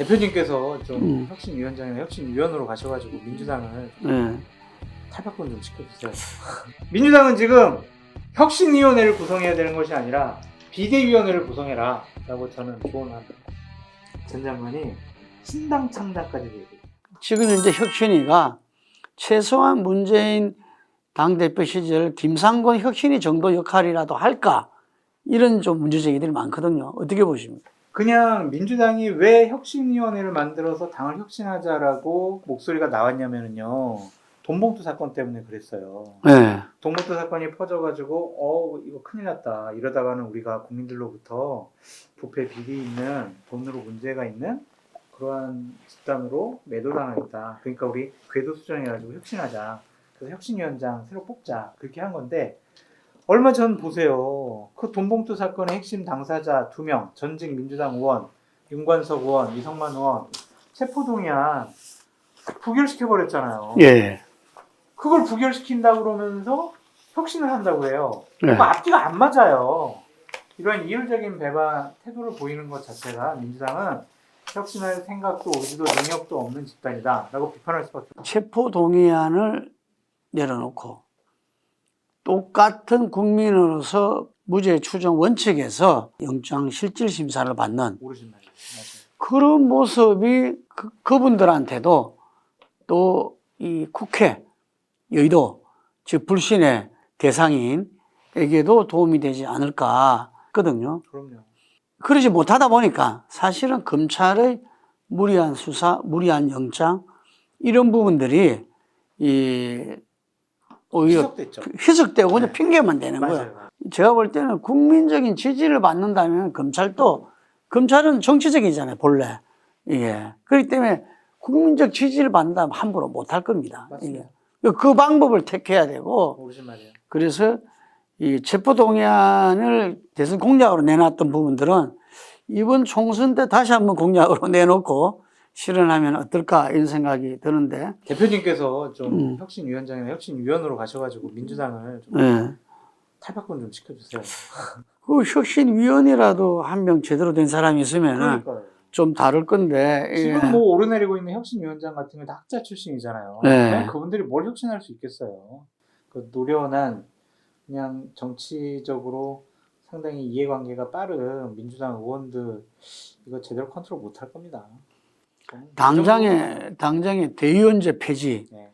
대표님께서 좀 음. 혁신위원장이나 혁신위원으로 가셔가지고 민주당을 예. 탈바꿈 좀 시켜주세요. 민주당은 지금 혁신위원회를 구성해야 되는 것이 아니라 비대위원회를 구성해라 라고 저는 조언합니다. 전 장관이 신당 창당까지 얘기해요. 지금 이제 혁신이가 최소한 문재인 당대표 시절 김상곤 혁신이 정도 역할이라도 할까? 이런 좀 문제제기들이 많거든요. 어떻게 보십니까? 그냥 민주당이 왜 혁신위원회를 만들어서 당을 혁신하자라고 목소리가 나왔냐면요. 돈봉투 사건 때문에 그랬어요. 네. 돈봉투 사건이 퍼져가지고 어 이거 큰일 났다. 이러다가는 우리가 국민들로부터 부패 비리 있는 돈으로 문제가 있는 그러한 집단으로 매도당하겠다. 그러니까 우리 궤도 수정해가지고 혁신하자. 그래서 혁신위원장 새로 뽑자. 그렇게 한 건데 얼마 전 보세요. 그 돈봉투 사건의 핵심 당사자 두 명, 전직 민주당 의원, 윤관석 의원, 이성만 의원 체포동의안 부결시켜 버렸잖아요. 예. 그걸 부결시킨다 그러면서 혁신을 한다고 해요. 네. 그 앞뒤가 안 맞아요. 이런 이율적인 배반 태도를 보이는 것 자체가 민주당은 혁신할 생각도 의지도 능력도 없는 집단이다라고 비판할 수밖에 없어요. 체포 동의안을 내려놓고 똑같은 국민으로서 무죄 추정 원칙에서 영장 실질 심사를 받는. 그런 모습이 그, 그분들한테도 또 이 국회 여의도 즉 불신의 대상인에게도 도움이 되지 않을까 하거든요. 그럼요. 그러지 못하다 보니까 사실은 검찰의 무리한 수사, 무리한 영장 이런 부분들이 이 오히려 희석됐죠. 희석되고 그냥 네. 핑계만 되는 거예요. 제가 볼 때는 국민적인 지지를 받는다면 검찰도 검찰은 정치적이잖아요 본래 이게 그렇기 때문에 국민적 지지를 받는다면 함부로 못할 겁니다. 맞습니다. 이게 그 방법을 택해야 되고 모르신 말이에요. 그래서 이 체포 동의안을 대선 공약으로 내놨던 부분들은 이번 총선 때 다시 한번 공약으로 내놓고 실현하면 어떨까 이런 생각이 드는데 대표님께서 좀 음. 혁신위원장이나 혁신위원으로 가셔가지고 민주당을 좀 예. 탈바꿈 좀 시켜주세요. 그 혁신위원이라도 한 명 제대로 된 사람이 있으면. 좀 다를 건데 예. 지금 뭐 오르내리고 있는 혁신위원장 같은 경우 다 학자 출신이잖아요. 네. 그분들이 뭘 혁신할 수 있겠어요. 그 노련한 그냥 정치적으로 상당히 이해관계가 빠른 민주당 의원들 이거 제대로 컨트롤 못할 겁니다. 이 당장의 당장의 대의원제 폐지 네.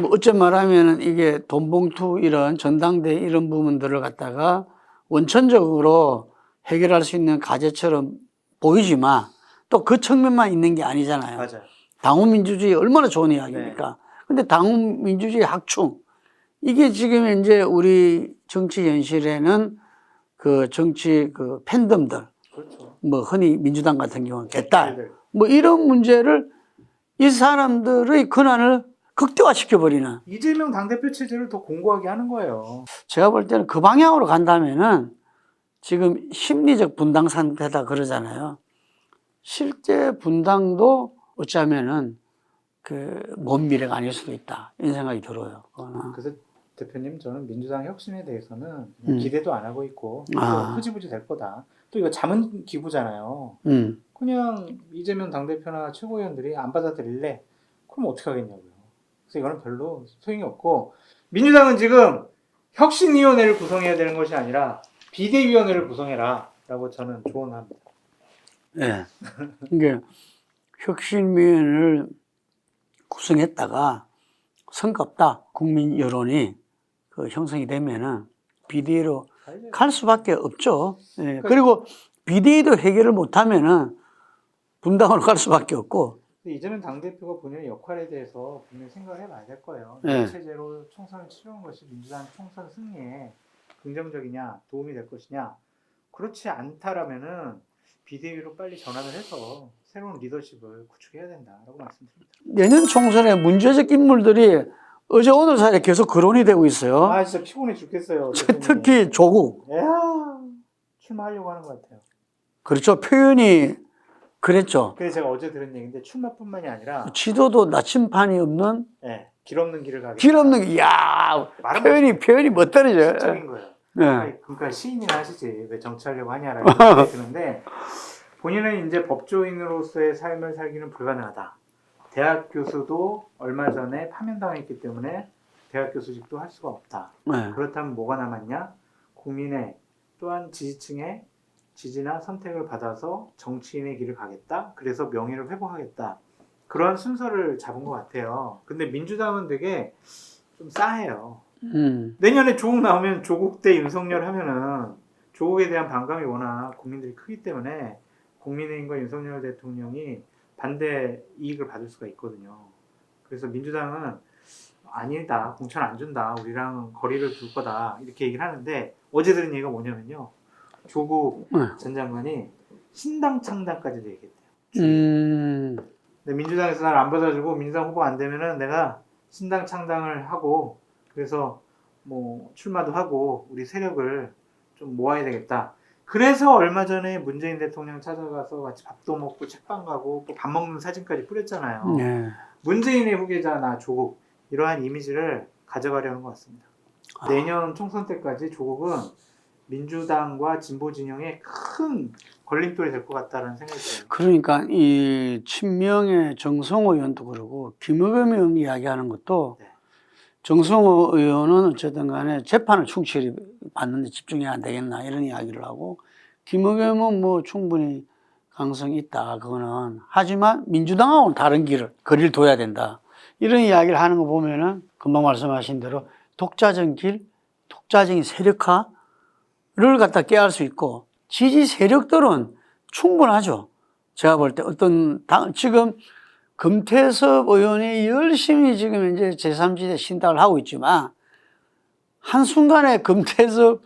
뭐 어째 말하면은 이게 돈봉투 이런 전당대 이런 부분들을 갖다가 원천적으로 해결할 수 있는 과제처럼 보이지만 또 그 측면만 있는 게 아니잖아요. 맞아요. 당원 민주주의 얼마나 좋은 이야기입니까? 네. 근데 당원 민주주의 확충 이게 지금 이제 우리 정치 현실에는 그 정치 그 팬덤들 그렇죠. 뭐 흔히 민주당 같은 경우는 개딸 네. 뭐 이런 문제를 이 사람들의 권한을 극대화시켜 버리는 이재명 당대표 체제를 더 공고하게 하는 거예요. 제가 볼 때는 그 방향으로 간다면은 지금 심리적 분당 상태다 그러잖아요. 실제 분당도 어쩌면은 그 먼 미래가 아닐 수도 있다 이런 생각이 들어요. 그거는. 그래서 대표님 저는 민주당 혁신에 대해서는 음. 기대도 안 하고 있고 아. 흐지부지 될 거다. 또 이거 자문 기부잖아요. 음. 그냥 이재명 당대표나 최고위원들이 안 받아들일래? 그럼 어떻게 하겠냐고요. 그래서 이거는 별로 소용이 없고 민주당은 지금 혁신위원회를 구성해야 되는 것이 아니라 비대위원회를 구성해라 라고 저는 조언합니다. 예. 이게 혁신위원회를 구성했다가 성급다 국민 여론이 그 형성이 되면은 비대위로 갈 수밖에 없죠. 예. 그리고 비대위도 해결을 못하면은 분당으로 갈 수밖에 없고. 이재명 당대표가 본인의 역할에 대해서 분명히 생각을 해봐야 될 거예요. 네. 이 체제로 총선을 치르는 것이 민주당 총선 승리에 긍정적이냐 도움이 될 것이냐 그렇지 않다라면은 비대위로 빨리 전환을 해서 새로운 리더십을 구축해야 된다라고 말씀드립니다. 내년 총선에 문제적 인물들이 어제 오늘 사이에 계속 거론이 되고 있어요. 아 진짜 피곤해 죽겠어요. 특히 조국. 야 출마하려고 하는 것 같아요. 그렇죠. 표현이 그랬죠. 그래서 제가 어제 들은 얘기인데 출마뿐만이 아니라 지도도 나침판이 없는 예, 길 없는 길을 가겠다. 길 없는 게, 야 말은 표현이 표현이 멋들어져. 적인 거예요. 네. 아니, 그러니까 시인이나 하시지 왜 정치하려고 하냐라는 생각이 드는데 본인은 이제 법조인으로서의 삶을 살기는 불가능하다. 대학 교수도 얼마 전에 파면당했기 때문에 대학 교수직도 할 수가 없다. 네. 그렇다면 뭐가 남았냐? 국민의 또한 지지층의 지지나 선택을 받아서 정치인의 길을 가겠다. 그래서 명예를 회복하겠다. 그런 순서를 잡은 것 같아요. 근데 민주당은 되게 좀 싸해요. 음. 내년에 조국 나오면 조국 대 윤석열 하면은 조국에 대한 반감이 워낙 국민들이 크기 때문에 국민의힘과 윤석열 대통령이 반대 이익을 받을 수가 있거든요. 그래서 민주당은 아니다, 공천 안 준다, 우리랑 거리를 둘 거다 이렇게 얘기를 하는데 어제 들은 얘기가 뭐냐면요, 조국 네. 전 장관이 신당 창당까지도 얘기했대요. 음. 근데 민주당에서 날 안 받아주고 민주당 후보 안 되면은 내가 신당 창당을 하고 그래서 뭐 출마도 하고 우리 세력을 좀 모아야 되겠다. 그래서 얼마 전에 문재인 대통령 찾아가서 같이 밥도 먹고 책방 가고 또 밥 먹는 사진까지 뿌렸잖아요. 네. 문재인의 후계자 나 조국 이러한 이미지를 가져가려는 것 같습니다. 아. 내년 총선 때까지 조국은 민주당과 진보 진영의 큰 걸림돌이 될 것 같다는 생각이 들어요. 그러니까 이 친명의 정성호 의원도 그러고 김의겸 의원 이야기하는 것도 네. 정성호 의원은 어쨌든 간에 재판을 충실히 받는데 집중해야 안 되겠나 이런 이야기를 하고 김의겸은 뭐 충분히 가능성이 있다 그거는 하지만 민주당하고는 다른 길을 거리를 둬야 된다 이런 이야기를 하는 거 보면은 금방 말씀하신 대로 독자적인 길 독자적인 세력화를 갖다 깨할 수 있고 지지 세력들은 충분하죠. 제가 볼 때 어떤 당, 지금 금태섭 의원이 열심히 지금 이제 제3지대 신당을 하고 있지만 한순간에 금태섭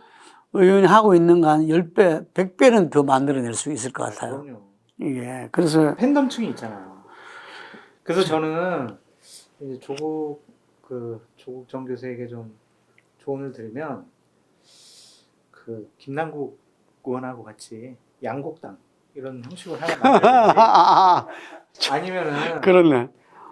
의원이 하고 있는 거 한 10배, 100배는 더 만들어낼 수 있을 것 같아요. 그럼요. 이게. 그래서 팬덤층이 있잖아요. 그래서 저는 이제 조국 그 조국 전 교수에게 좀 조언을 드리면 그 김남국 의원하고 같이 양곡당 이런 형식으로 하나 아, 아, 아, 아니면은 그렇네.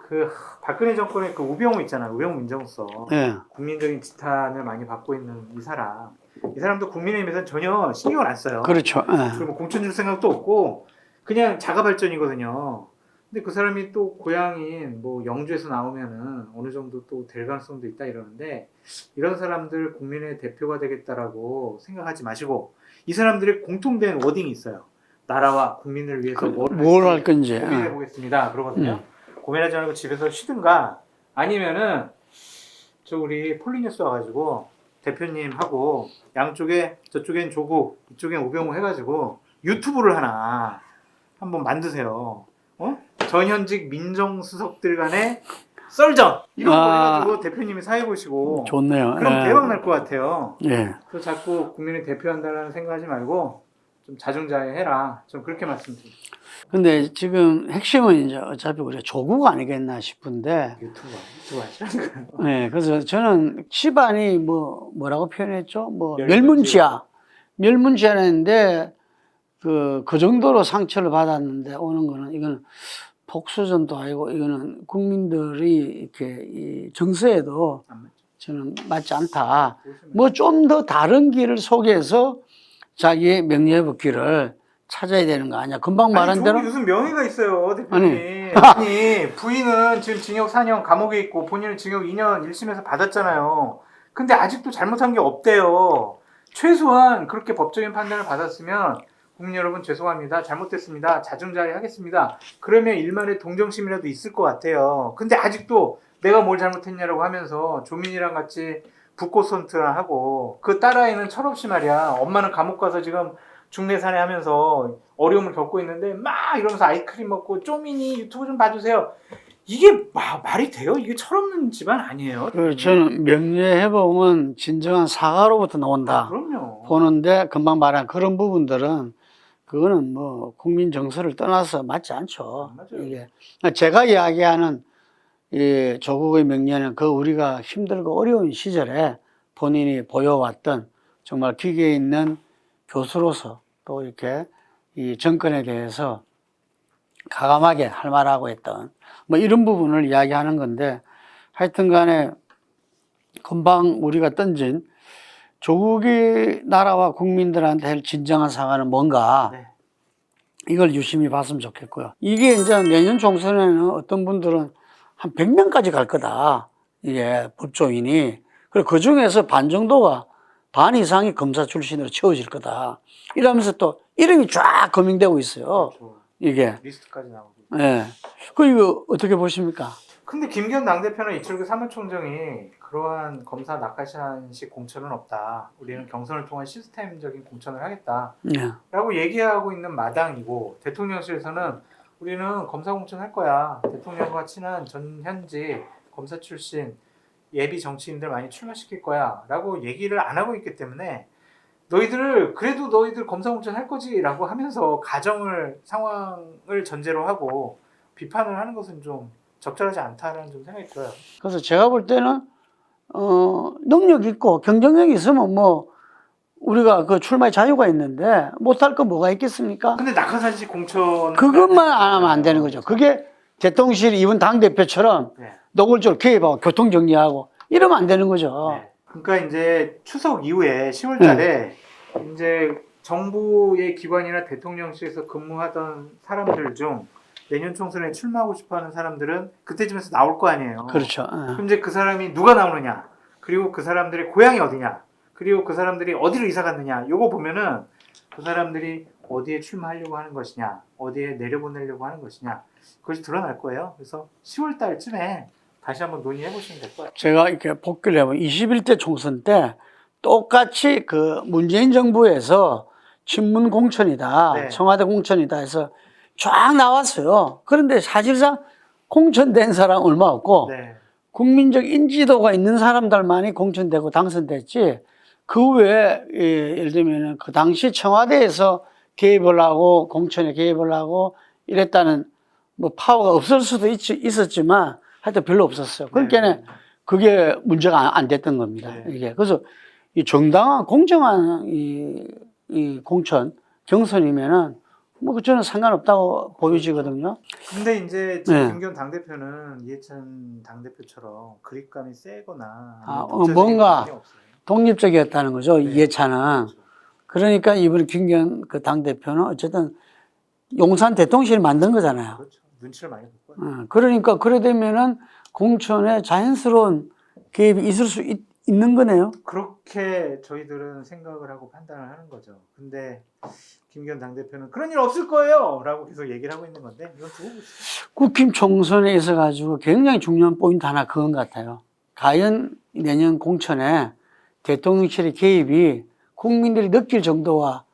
그 박근혜 정권의 그 우병우 있잖아요. 우병우 민정수석 예. 국민적인 지탄을 많이 받고 있는 이 사람 이 사람도 국민의힘에서 전혀 신경을 안 써요. 그렇죠. 예. 그리고 뭐 공천 줄 생각도 없고 그냥 자가 발전이거든요. 근데 그 사람이 또 고향인 뭐 영주에서 나오면은 어느 정도 또 될 가능성도 있다 이러는데 이런 사람들 국민의 대표가 되겠다라고 생각하지 마시고 이 사람들의 공통된 워딩이 있어요. 나라와 국민을 위해서 뭘, 뭘할 할지 건지. 고민해 예. 보겠습니다. 그러거든요. 음. 고민하지 말고 집에서 쉬든가 아니면은 저 우리 폴리뉴스 와가지고 대표님하고 양쪽에 저쪽엔 조국 이쪽엔 우병우 해가지고 유튜브를 하나 한번 만드세요. 어? 전현직 민정수석들 간의 썰전 이런 거 아. 해가지고 대표님이 사회 보시고 좋네요. 그럼 예. 대박 날 것 같아요. 예. 그 자꾸 국민을 대표한다는 생각하지 말고 좀 자중자애해라. 좀 그렇게 말씀드립니다. 근데 지금 핵심은 이제 어차피 우리가 조국 아니겠나 싶은데 유튜브 유튜브 하시라는 거예요. 네, 그래서 저는 집안이 뭐 뭐라고 표현했죠? 뭐 멸문지야. 멸문지야, 멸문지야인데 그, 그 정도로 상처를 받았는데 오는 거는 이거는 복수전도 아니고 이거는 국민들이 이렇게 이 정서에도. 저는 맞지 않다. 뭐 좀 더 다른 길을 소개해서 자기의 명예회복 길을 찾아야 되는 거 아니야? 금방 말한 아니, 대로 무슨 명예가 있어요, 대표님. 아니, 부인은 지금 징역 4년 감옥에 있고 본인은 징역 2년 1심에서 받았잖아요. 근데 아직도 잘못한 게 없대요. 최소한 그렇게 법적인 판단을 받았으면 국민 여러분 죄송합니다. 잘못됐습니다. 자중자애 하겠습니다. 그러면 일말의 동정심이라도 있을 것 같아요. 근데 아직도 내가 뭘 잘못했냐라고 하면서 조민이랑 같이 북꽃선트를 하고 그 딸아이는 철없이 말이야. 엄마는 감옥 가서 지금 중내산에 하면서 어려움을 겪고 있는데 막 이러면서 아이스크림 먹고 쪼민이 유튜브 좀 봐주세요. 이게 마- 말이 돼요? 이게 철없는 집안 아니에요? 그 저는 명예회복은 진정한 사과로부터 나온다. 그럼요. 보는데 금방 말한 그런 부분들은 그거는 뭐 국민 정서를 떠나서 맞지 않죠. 맞아요. 이게 제가 이야기하는 이 조국의 명예는 그 우리가 힘들고 어려운 시절에 본인이 보여왔던 정말 기계에 있는 교수로서 또 이렇게 이 정권에 대해서 가감하게 할 말하고 했던 뭐 이런 부분을 이야기하는 건데 하여튼 간에 금방 우리가 던진 조국의 나라와 국민들한테 할 진정한 사과는 뭔가 네. 이걸 유심히 봤으면 좋겠고요. 이게 이제 내년 총선에는 어떤 분들은 한 100명까지 갈 거다. 이게 법조인이. 그리고 그 중에서 반 정도가 반 이상이 검사 출신으로 채워질 거다. 이러면서 또 이름이 쫙 거명되고 있어요. 그렇죠. 이게. 리스트까지 나오고. 예. 그 이거 어떻게 보십니까? 근데 김기현 당대표는 이철규 사무총장이 그러한 검사 낙하산식 공천은 없다. 우리는 경선을 통한 시스템적인 공천을 하겠다. 예. 라고 얘기하고 있는 마당이고 대통령실에서는 우리는 검사 공천 할 거야. 대통령과 친한 전현직 검사 출신 예비 정치인들 많이 출마시킬 거야. 라고 얘기를 안 하고 있기 때문에 너희들 그래도 너희들 검사 공천 할 거지 라고 하면서 가정을 상황을 전제로 하고 비판을 하는 것은 좀 적절하지 않다라는 좀 생각이 들어요. 그래서 제가 볼 때는 어, 능력 있고 경쟁력이 있으면 뭐 우리가 그 출마의 자유가 있는데 못할 거 뭐가 있겠습니까? 근데 낙하산식 공천 그것만 안 하면 안 되는 거죠. 그게 대통령실이 이번 당 대표처럼 네. 노골적으로 개입하고 교통 정리하고 이러면 안 되는 거죠. 네. 그러니까 이제 추석 이후에 10월달에 이제 정부의 기관이나 대통령실에서 근무하던 사람들 중 내년 총선에 출마하고 싶어하는 사람들은 그때쯤에서 나올 거 아니에요. 그렇죠. 어. 그럼 이제 그 사람이 누가 나오느냐, 그리고 그 사람들의 고향이 어디냐, 그리고 그 사람들이 어디로 이사 갔느냐, 요거 보면은 그 사람들이 어디에 출마하려고 하는 것이냐, 어디에 내려보내려고 하는 것이냐, 그것이 드러날 거예요. 그래서 10월 달쯤에 다시 한번 논의해 보시면 될 거예요. 제가 이렇게 복귀를 해보면 21대 총선 때 똑같이 그 문재인 정부에서 친문 공천이다, 네. 청와대 공천이다 해서 쫙 나왔어요. 그런데 사실상 공천된 사람 얼마 없고 네. 국민적 인지도가 있는 사람들만이 공천되고 당선됐지 그 외에 예, 예를 들면 그 당시 청와대에서 개입을 하고 공천에 개입을 하고 이랬다는 뭐 파워가 없을 수도 있, 있었지만 하여튼 별로 없었어요. 그러니까 네. 그게 문제가 안- 안 됐던 겁니다. 네. 이게 그래서 이 정당한 공정한 이, 이 공천 경선이면은 뭐 저는 상관없다고 보여지거든요. 근데 이제 네. 김기현 당대표는 이해찬 당 대표처럼 그립감이 세거나 아, 어, 뭔가 없어요. 독립적이었다는 거죠. 네. 이해찬은. 그러니까 이번에 김기현 그 당 대표는 어쨌든 용산 대통령실 만든 거잖아요. 그렇죠. 눈치를 많이 볼 거예요. 어, 그러니까 그래 되면은 공천에 자연스러운 개입이 있을 수 있, 는 거네요. 그렇게 저희들은 생각을 하고 판단을 하는 거죠. 근데 김기현 당대표는 그런 일 없을 거예요! 라고 계속 얘기를 하고 있는 건데 이건 두고 보시죠. 국힘 총선에 있어 가지고 굉장히 중요한 포인트 하나 그건 같아요. 과연 내년 공천에 대통령실의 개입이 국민들이 느낄 정도가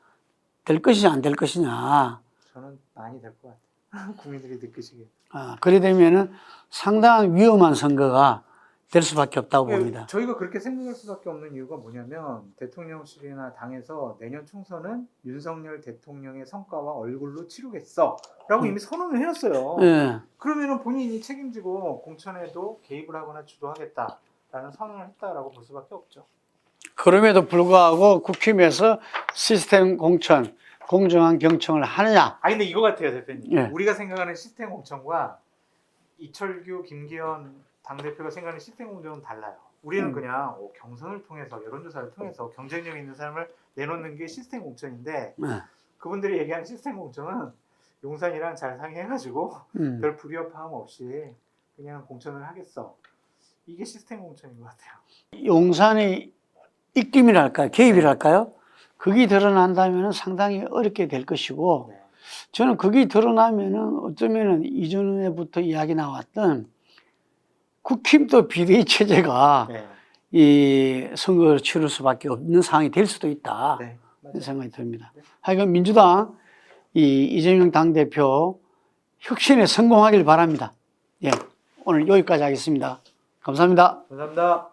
될 것이냐 안 될 것이냐. 저는 많이 될 것 같아요. 국민들이 느끼시기에. 아, 그래 되면은 상당한 위험한 선거가 될 수밖에 없다고 봅니다. 저희가 그렇게 생각할 수밖에 없는 이유가 뭐냐면 대통령실이나 당에서 내년 총선은 윤석열 대통령의 성과와 얼굴로 치르겠어 라고 이미 선언을 해놨어요. 예. 그러면은 본인이 책임지고 공천에도 개입을 하거나 주도하겠다라는 선언을 했다라고 볼 수밖에 없죠. 그럼에도 불구하고 국힘에서 시스템 공천, 공정한 경청을 하느냐. 아 근데 이거 같아요 대표님. 예. 우리가 생각하는 시스템 공천과 이철규, 김기현 당 대표가 생각하는 시스템 공천은 달라요. 우리는 음. 그냥 어, 경선을 통해서 여론조사를 통해서 경쟁력 있는 사람을 내놓는 게 시스템 공천인데 예. 그분들이 얘기하는 시스템 공천은 용산이랑 잘 상의해가지고 음. 별 불협화음 없이 그냥 공천을 하겠어. 이게 시스템 공천인 것 같아요. 용산의 입김이랄까요? 개입이랄까요? 그게 드러난다면 상당히 어렵게 될 것이고, 네. 저는 그게 드러나면은 어쩌면은 이전에부터 이야기 나왔던 국힘도 비대위 체제가 네. 이 선거를 치를 수밖에 없는 상황이 될 수도 있다. 네. 이런 생각이 듭니다. 네. 하여간 민주당 이 이재명 당대표 혁신에 성공하길 바랍니다. 예. 오늘 여기까지 하겠습니다. 감사합니다. 감사합니다.